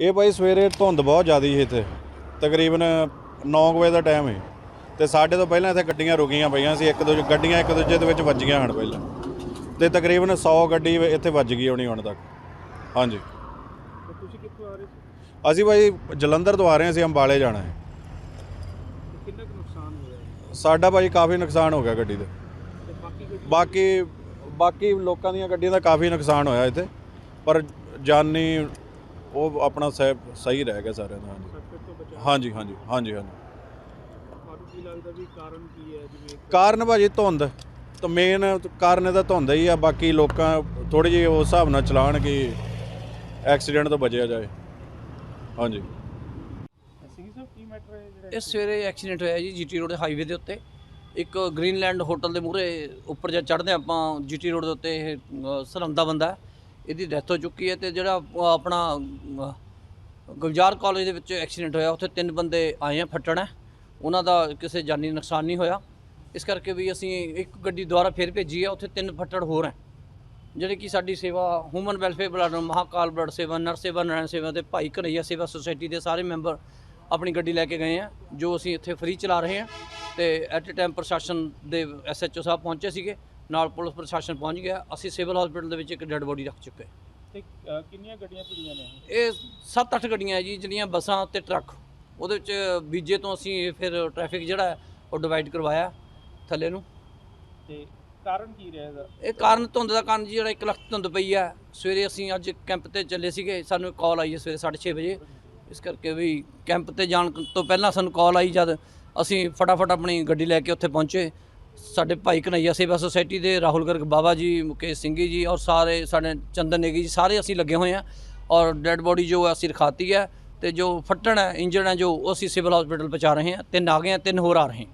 ਇਹ ਭਾਈ ਸਵੇਰੇ ਧੁੰਦ ਬਹੁਤ ਜ਼ਿਆਦੀ ਸੀ ਇੱਥੇ। ਤਕਰੀਬਨ 9 ਵਜੇ ਦਾ ਟਾਈਮ ਹੈ ਤੇ ਸਾਡੇ ਤੋਂ ਪਹਿਲਾਂ ਇੱਥੇ ਗੱਡੀਆਂ ਰੁਕੀਆਂ ਪਈਆਂ ਸੀ। ਇੱਕ ਦੂਜੇ ਗੱਡੀਆਂ ਇੱਕ ਦੂਜੇ ਦੇ ਵਿੱਚ ਵੱਜੀਆਂ ਹਨ ਪਹਿਲਾਂ। ਤੇ ਤਕਰੀਬਨ 100 ਗੱਡੀ ਇੱਥੇ ਵੱਜ ਗਈ ਹੋਣੀ ਹੁਣ ਤੱਕ। ਹਾਂਜੀ। ਤੁਸੀਂ ਕਿੱਥੋਂ ਆ ਰਹੇ ਸੀ? ਅਸੀਂ ਭਾਈ ਜਲੰਧਰ ਤੋਂ ਆ ਰਹੇ ਹਾਂ ਅਸੀਂ ਅੰਬਾਲੇ ਜਾਣਾ ਹੈ। ਕਿੰਨਾ ਕੁ ਨੁਕਸਾਨ ਹੋਇਆ? ਸਾਡਾ ਭਾਈ ਕਾਫੀ ਨੁਕਸਾਨ ਹੋ ਗਿਆ ਗੱਡੀ ਦਾ ਬਾਕੀ ਬਾਕੀ ਲੋਕਾਂ ਦੀਆਂ ਗੱਡੀਆਂ ਦਾ ਕਾਫੀ ਨੁਕਸਾਨ ਹੋਇਆ ਇੱਥੇ। ਪਰ ਜਾਨੀ ਉਹ ਆਪਣਾ ਸਹਿ ਸਹੀ ਰਹਿ ਗਿਆ ਸਾਰਿਆਂ ਦਾ ਹਾਂਜੀ। ਹਾਂਜੀ ਹਾਂਜੀ ਹਾਂਜੀ ਹਾਂਜੀ। ਤੁਹਾਨੂੰ ਕੀ ਲੱਗਦਾ ਵੀ ਕਾਰਨ ਕੀ ਹੈ ਜਿਵੇਂ ਕਾਰਨ ਭਾਜੀ ਧੁੰਦ। ਤਾਂ ਮੇਨ ਕਾਰਨ ਇਹਦਾ ਧੁੰਦ ਹੀ ਆ ਬਾਕੀ ਲੋਕਾਂ ਥੋੜੀ ਜਿਹੀ ਉਸ ਹਿਸਾਬ ਨਾਲ ਚਲਾਉਣ ਕਿ ਐਕਸੀਡੈਂਟ ਤੋਂ ਬਚਿਆ ਜਾਏ। ਹਾਂਜੀ। ਸਿੰਘ ਸਾਹਿਬ ਕੀ ਮੈਟਰ ਹੈ ਜਿਹੜਾ ਇਹ ਸਵੇਰੇ ਐਕਸੀਡੈਂਟ ਹੋਇਆ ਜੀ ਜੀਟੀ ਰੋਡ ਦੇ ਹਾਈਵੇ ਦੇ ਉੱਤੇ। ਇੱਕ ਗ੍ਰੀਨਲੈਂਡ ਹੋਟਲ ਦੇ ਮੂਹਰੇ ਉੱਪਰ ਜਦ ਚੜ੍ਹਦੇ ਆਪਾਂ ਜੀਟੀ ਰੋਡ ਦੇ ਉੱਤੇ ਇਹ ਅ, ਸਰਹੰਦਾ ਬੰਦਾ। ਹੈ। ਇਹਦੀ ਡੈਥ ਹੋ ਚੁੱਕੀ ਹੈ ਤੇ ਜਿਹੜਾ ਆਪਣਾ ਅ, ਗੁਲਜ਼ਾਰ ਕਾਲਜ ਦੇ ਵਿੱਚ ਐਕਸੀਡੈਂਟ ਹੋਇਆ ਉੱਥੇ ਤਿੰਨ ਬੰਦੇ ਆਏ ਆ ਫੱਟਣ ਹੈ। ਉਹਨਾਂ ਦਾ ਕਿਸੇ ਜਾਨੀ ਨੁਕਸਾਨ ਨਹੀਂ ਹੋਇਆ। ਇਸ ਕਰਕੇ ਵੀ ਅਸੀਂ ਇੱਕ ਗੱਡੀ ਦੁਆਰਾ ਫੇਰ ਭੇਜੀ ਹੈ ਉੱਥੇ ਤਿੰਨ ਫੱਟੜ ਹੋਰ ਹੈ। ਜਿਹੜੇ ਕਿ ਸਾਡੀ ਸੇਵਾ human welfare blood Mahakal blood ਸੇਵਾ ਨਰ ਸੇਵਾ ਨਾਰਾਇਣ ਸੇਵਾ ਤੇ ਭਾਈ ਕਨਈਆ ਸੇਵਾ ਸੁਸਾਇਟੀ ਦੇ ਸਾਰੇ ਮੈਂਬਰ ਆਪਣੀ ਗੱਡੀ ਲੈ ਕੇ ਗਏ ਆ ਜੋ ਅਸੀਂ ਇੱਥੇ ਫ੍ਰੀ ਚਲਾ ਰਹੇ ਹਾਂ ਤੇ ਐਟ ਅ ਟਾਈਮ ਪ੍ਰਸ਼ਾਸਨ ਦੇ ਐਸਐਚਓ ਸਾਹਿਬ ਪਹੁੰਚੇ ਸੀਗੇ। ਨਾਲ ਪੁਲਿਸ ਪ੍ਰਸ਼ਾਸਨ ਪਹੁੰਚ ਗਿਆ। ਅਸੀਂ ਸਿਵਲ ਹਸਪੀਟਲ ਦੇ ਵਿੱਚ ਇੱਕ ਡੈੱਡ ਬੋਡੀ ਰੱਖ ਚੁੱਕੇ। ਤੇ ਅ, ਕਿੰਨੀਆਂ ਗੱਡੀਆਂ ਭੀੜੀਆਂ ਨੇ ਇਹ? 7-8 ਗੱਡੀਆਂ ਹੈ ਜੀ ਜਿਹੜੀਆਂ ਬੱਸਾਂ ਤੇ ਟਰੱਕ। ਉਹਦੇ ਵਿੱਚ ਬੀਜੇ ਤੋਂ ਅਸੀਂ ਫਿਰ ਟ੍ਰੈਫਿਕ ਜਿਹੜਾ ਹੈ ਉਹ ਡਿਵਾਈਡ ਕਰਵਾਇਆ ਥੱਲੇ ਨੂੰ। ਤੇ ਕਾਰਨ ਕੀ ਰਿਹਾ ਇਹਦਾ? ਇਹ ਕਾਰਨ ਧੁੰਦ ਦਾ ਕਾਰਨ ਜੀ ਜਿਹੜਾ 1 ਲੱਖ ਧੁੰਦ ਪਈ ਆ ਸਵੇਰੇ ਅਸੀਂ ਅੱਜ ਕੈਂਪ ਤੇ ਚੱਲੇ ਸੀਗੇ ਸਾਨੂੰ ਕਾਲ ਆਈ ਹੈ ਸਵੇਰੇ 6:30 ਵਜੇ। ਇਸ ਕਰਕੇ ਵੀ ਕੈਂਪ ਤੇ ਜਾਣ ਤੋਂ ਪਹਿਲਾਂ ਸਾਨੂੰ ਕਾਲ ਆਈ ਜਦ ਅਸੀਂ ਫਟਾਫਟ ਆਪਣੀ ਗੱਡੀ ਲੈ ਕੇ ਉੱਥੇ ਪਹੁੰਚੇ। ਸਾਡੇ ਭਾਈ ਕਨਈਆ ਸੇਵਾ ਸੁਸਾਇਟੀ ਦੇ ਰਾਹੁਲ ਗਰਗ ਬਾਬਾ ਜੀ, ਮੁਕੇਸ਼ ਸਿੰਘ ਜੀ ਔਰ ਸਾਰੇ ਸਾਡੇ ਚੰਦਨ ਨੇਗੀ ਜੀ, ਸਾਰੇ ਅਸੀਂ ਲੱਗੇ ਹੋਏ ਆ ਔਰ ਡੈੱਡ ਬੋਡੀ ਜੋ ਹੈ ਅਸੀਂ ਰਖਾਤੀ ਹੈ ਤੇ ਜੋ ਫੱਟਣ ਹੈ ਇੰਜਣ ਹੈ ਜੋ ਉਹ ਅਸੀਂ ਸਿਵਲ ਹਸਪੀਟਲ ਪਹੁੰਚਾ ਰਹੇ ਹਾਂ, ਤਿੰਨ ਆ ਗਏ ਆ ਤਿੰਨ ਹੋਰ ਆ ਰਹੇ ਹੈ।